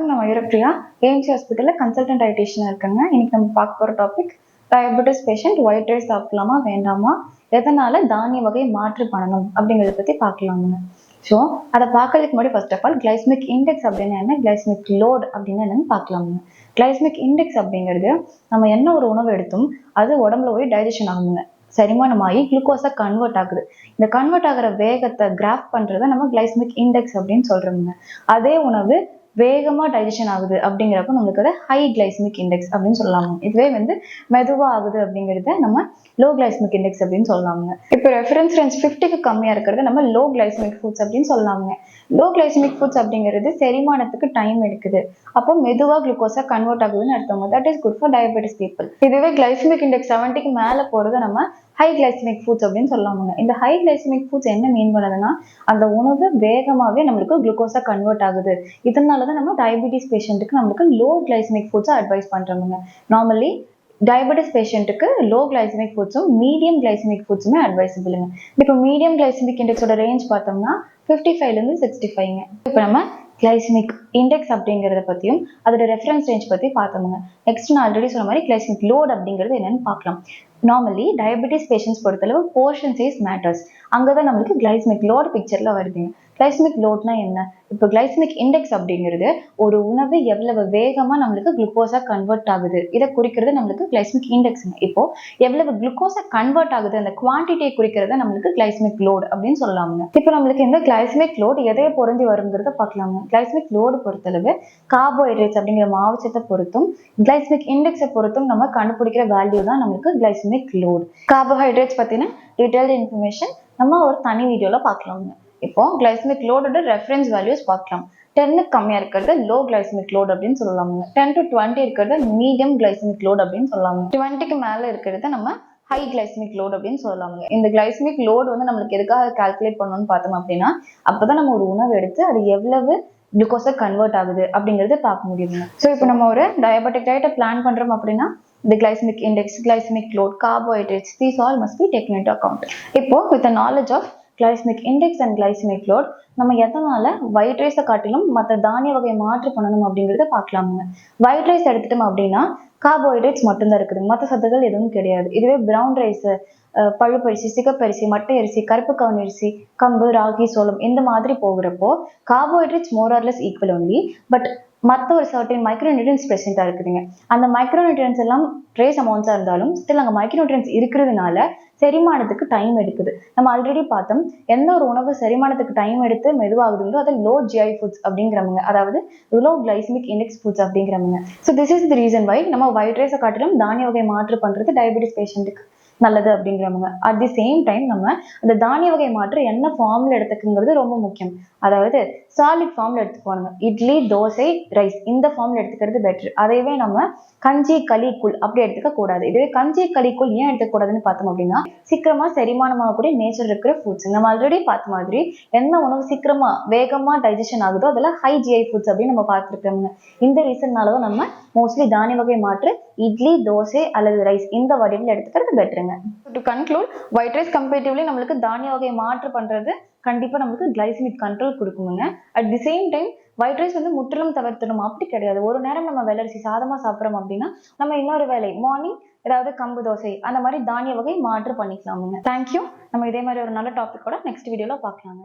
வணக்கம். நான் மயூரப்ரியா ஏஎம்சி ஹாஸ்பிட்டலில் கன்சல்டன்ட் டயட்டிஷியனாக இருக்கேங்க. இன்னைக்கு நம்ம பார்க்க போகிற topic diabetes patient white rice சாப்பிடலாமா வேண்டாமா? எதனால தானிய வகை மாற்று பண்ணணும் அப்படிங்கிறத பற்றி பார்க்கலாமுங்க. ஸோ அதை பார்க்கறதுக்கு முன்னாடி first of all glycemic index அப்படின்னா என்ன? கிளைஸ்மிக் லோட் அப்படின்னு என்னன்னு பார்க்கலாமுங்க. கிளைஸ்மிக் இண்டெக்ஸ் அப்படிங்கிறது நம்ம என்ன ஒரு உணவு எடுத்தோம் அது உடம்புல போய் டைஜஷன் ஆகுங்க செரிமானமாகி குளுக்கோஸாக கன்வெர்ட் ஆகுது. இந்த கன்வெர்ட் ஆகிற வேகத்தை கிராஃப் பண்ணுறத நம்ம கிளைஸ்மிக் இண்டெக்ஸ் அப்படின்னு சொல்கிறோங்க அதே உணவு வேகமாக டைஜஷன் ஆகுது அப்படிங்கிறப்ப நம்மளுக்கு அதை ஹை கிளைஸ்மிக் இண்டெக்ஸ் அப்படின்னு சொல்லலாங்க. இதுவே வந்து மெதுவாக ஆகுது அப்படிங்கிறத நம்ம லோ கிளைஸ்மிக் இண்டெக்ஸ் அப்படின்னு சொல்லலாங்க. இப்போ ரெஃபரன்ஸ் ரேஞ்ச் ஃபிஃப்டிக்கு கம்மியாக இருக்கிறது நம்ம லோ கிளைஸ்மிக் ஃபுட்ஸ் அப்படின்னு சொல்லலாங்க. லோ கிளைஸ்மிக் ஃபுட்ஸ் அப்படிங்கிறது செரிமானத்துக்கு டைம் எடுக்குது. அப்போ மெதுவாக குளுக்கோஸாக கன்வெர்ட் ஆகுதுன்னு அர்த்தம் that is good for diabetes people இதுவே கிளைஸ்மிக் இண்டெக்ஸ் செவன்ட்டிக்கு மேலே போகிறது நம்ம ஹை கிளைசமிக் ஃபுட்ஸ் அப்படின்னு சொல்லுவாங்க இந்த ஹை கிளைசமிக் ஃபுட்ஸ் என்ன மீன் பண்ணுதுன்னா அந்த உணவு வேகமாகவே நம்மளுக்கு குளுக்கோஸாக கன்வெர்ட் ஆகுது. இதனால தான் நம்ம டயபிட்டிஸ் பேஷண்ட்டுக்கு நம்மளுக்கு லோ கிளைசமிக் ஃபுட்ஸை அட்வைஸ் பண்ணுறோமுங்க நார்மலி டயபெட்டிஸ் பேஷண்ட்டுக்கு லோ கிளைசமிக் ஃபுட்ஸும் மீடியம் கிளைசமிக் ஃபுட்ஸுமே அட்வைசபிளுங்க இப்போ மீடியம் கிளைசமிக் இண்டெக்ஸோட ரேஞ்ச் பார்த்தோம்னா ஃபிஃப்டி ஃபைவ்லேருந்து சிக்ஸ்டி ஃபைவ்ங்க இப்போ நம்ம கிளைசமிக் இண்டெக்ஸ் அப்படிங்கிறத பற்றியும் அதோட ரெஃபரன்ஸ் ரேஞ்ச் பற்றி பார்த்தோமுங்க. நெக்ஸ்ட் நான் ஆல்ரெடி சொன்ன மாதிரி கிளைசமிக் லோட் அப்படிங்கிறது என்னன்னு பார்க்கலாம். நார்மலி டயபெட்டிஸ் பேஷண்ட்ஸ் பொறுத்தளவு போர்ஷன் சைஸ் மேட்டர்ஸ் அங்கே தான் நம்மளுக்கு கிளைஸ்மிக் லோட் பிக்சரில் வருதுங்க. கிளைஸ்மிக் லோட்னா என்ன? இப்போ கிளைசமிக் இண்டெக்ஸ் அப்படிங்கிறது ஒரு உணவு எவ்வளவு வேகமாக நம்மளுக்கு குளுக்கோஸாக கன்வெர்ட் ஆகுது. இதை குறிக்கிறது நம்மளுக்கு கிளைசமிக் இண்டெக்ஸுங்க இப்போ எவ்வளவு குளுக்கோஸாக கன்வெர்ட் ஆகுது அந்த குவான்டிட்டியை குறிக்கிறத நம்மளுக்கு கிளைசமிக் லோட் அப்படின்னு சொல்லலாமுங்க இப்போ நம்மளுக்கு இந்த கிளைசமிக் லோட் எதையை பொருந்தி வருங்கிறத பார்க்கலாங்க. கிளைசமிக் லோடு பொறுத்தளவு கார்போஹைட்ரேட்ஸ் அப்படிங்கிற மாவச்சத்தை பொறுத்தும் கிளைசமிக் இண்டெக்ஸை பொறுத்தும் நம்ம கண்டுபிடிக்கிற வேல்யூ தான் நம்மளுக்கு கிளைசமிக் லோடு கார்போஹைட்ரேட்ஸ் பற்றின டீட்டெயில்டு இன்ஃபர்மேஷன் நம்ம ஒரு தனி வீடியோவில் பார்க்கலாமுங்க இப்போ கிளைஸ்மிக் லோடோட ரெஃபரன்ஸ் வேல்யூஸ் பார்க்கலாம். டென்னுக்கு கம்மியாக இருக்கிறது லோ கிளைசமிக் லோட் அப்படின்னு சொல்லலாமுங்க. டென் டு டுவெண்ட்டி இருக்கிறது மீடியம் கிளைசமிக் லோட் அப்படின்னு சொல்லலாமுங்க. டுவெண்ட்டிக்கு மேலே இருக்கிறத நம்ம ஹை கிளைசமிக் லோட் அப்படின்னு சொல்லலாமுங்க. இந்த கிளைசமிக் லோட் வந்து நம்மளுக்கு எதுக்காக கால்குலேட் பண்ணணும்னு பார்த்தோம் அப்படின்னா அப்போதான் நம்ம ஒரு உணவு எடுத்து அது எவ்வளவு குளுக்கோஸை கன்வெர்ட் ஆகுது அப்படிங்கிறது பார்க்க முடியுங்க ஸோ இப்போ நம்ம ஒரு டயபெட்டிக் டயட்டை பிளான் பண்ணுறோம் அப்படின்னா இந்த glycemic index glycemic load carbohydrates these all must be taken account இப்போ with knowledge of glycemic index and and load நம்ம எதனால ஒயிட் ரைஸை காட்டிலும் மற்ற தானிய வகையை மாற்று பண்ணணும் அப்படிங்கிறத பார்க்கலாமுங்க ஒயிட் ரைஸ் எடுத்துட்டோம் அப்படின்னா கார்போஹைட்ரேட்ஸ் மட்டும்தான் இருக்குது. மற்ற சத்துக்கள் எதுவும் கிடையாது. இதுவே ப்ரௌன் ரைஸு பழுப்பரிசி சிகப்பரிசி மட்டை அரிசி கருப்பு கவுன் அரிசி கம்பு ராகி சோளம் இந்த மாதிரி போகிறப்போ carbohydrates more or less equal only but மற்ற ஒரு சர்டின் மைக்ரோ நியூட்ரன்ஸ் ப்ரெசென்ட்டாக இருக்குதுங்க. அந்த மைக்ரோ நியூட்ரன்ஸ் எல்லாம் ட்ரேஸ் அமௌண்ட்ஸாக இருந்தாலும் ஸ்டில் அங்கே மைக்ரோநியூட்ரியன்ஸ் இருக்கிறதுனால செரிமானத்துக்கு டைம் எடுக்குது. நம்ம ஆல்ரெடி பார்த்தோம் எந்த ஒரு உணவு செரிமானத்துக்கு டைம் எடுத்து மெதுவாகுதுங்களோ அது லோ ஜிஐ ஃபுட்ஸ் அப்படிங்கிறவங்க அதாவது லோ கிளைசமிக் இண்டெக்ஸ் ஃபுட்ஸ் அப்படிங்கிறவங்க. So this is the reason why நம்ம ஒயிட் ரைஸை காட்டிலும் தானிய வகை மாற்று பண்ணுறது டயபெட்டிஸ் பேஷண்ட்டுக்கு நல்லது அப்படிங்கிறவங்க. அட் தி சேம் டைம் நம்ம அந்த தானிய வகை மாற்று என்ன ஃபார்ம்ல எடுத்துக்குங்கிறது ரொம்ப முக்கியம். அதாவது சாலிட் ஃபார்ம்ல எடுத்துக்கோணுங்க. இட்லி தோசை ரைஸ் இந்த ஃபார்ம்ல எடுத்துக்கிறது பெட்டர் அதையவே நம்ம கஞ்சி களிக்குள் அப்படி எடுத்துக்க கூடாது. இதுவே கஞ்சி களிக்குள் ஏன் எடுத்துக்கூடாதுன்னு பார்த்தோம் அப்படின்னா சீக்கிரமா செரிமானமாகக்கூடிய நேச்சர் இருக்கிற ஃபுட்ஸ் நம்ம ஆல்ரெடி பார்த்த மாதிரி என்ன உணவு சீக்கிரமா வேகமா டைஜஷன் ஆகுதோ அதெல்லாம் ஹை ஜிஐ ஃபுட்ஸ் அப்படின்னு நம்ம பார்த்துருக்கோங்க இந்த ரீசன்னால தான் நம்ம மோஸ்ட்லி தானிய வகை மாற்று இட்லி தோசை அல்லது ரைஸ் இந்த வடிவில் எடுத்துக்கிறது பெட்டருங்க to conclude white rice comparatively நம்மளுக்கு தானிய வகை மாற்று பண்றது கண்டிப்பாக நமக்கு கிளைசிமிக் கண்ட்ரோல் கொடுக்குங்க. At the same time white rice வந்து முற்றிலும் தவிர்த்தணும் அப்படி கிடையாது. ஒரு நேரம் நம்ம வெள்ளரிசி சாதமா சாப்பிட்றோம் அப்படின்னா நம்ம இன்னொரு வேலை மார்னிங் ஏதாவது கம்பு தோசை அந்த மாதிரி தானிய வகை மாற்று பண்ணிக்கலாமுங்க. தேங்க்யூ நம்ம இதே மாதிரி ஒரு நல்ல டாபிக்கோட நெக்ஸ்ட் வீடியோவில் பார்க்கலாங்க.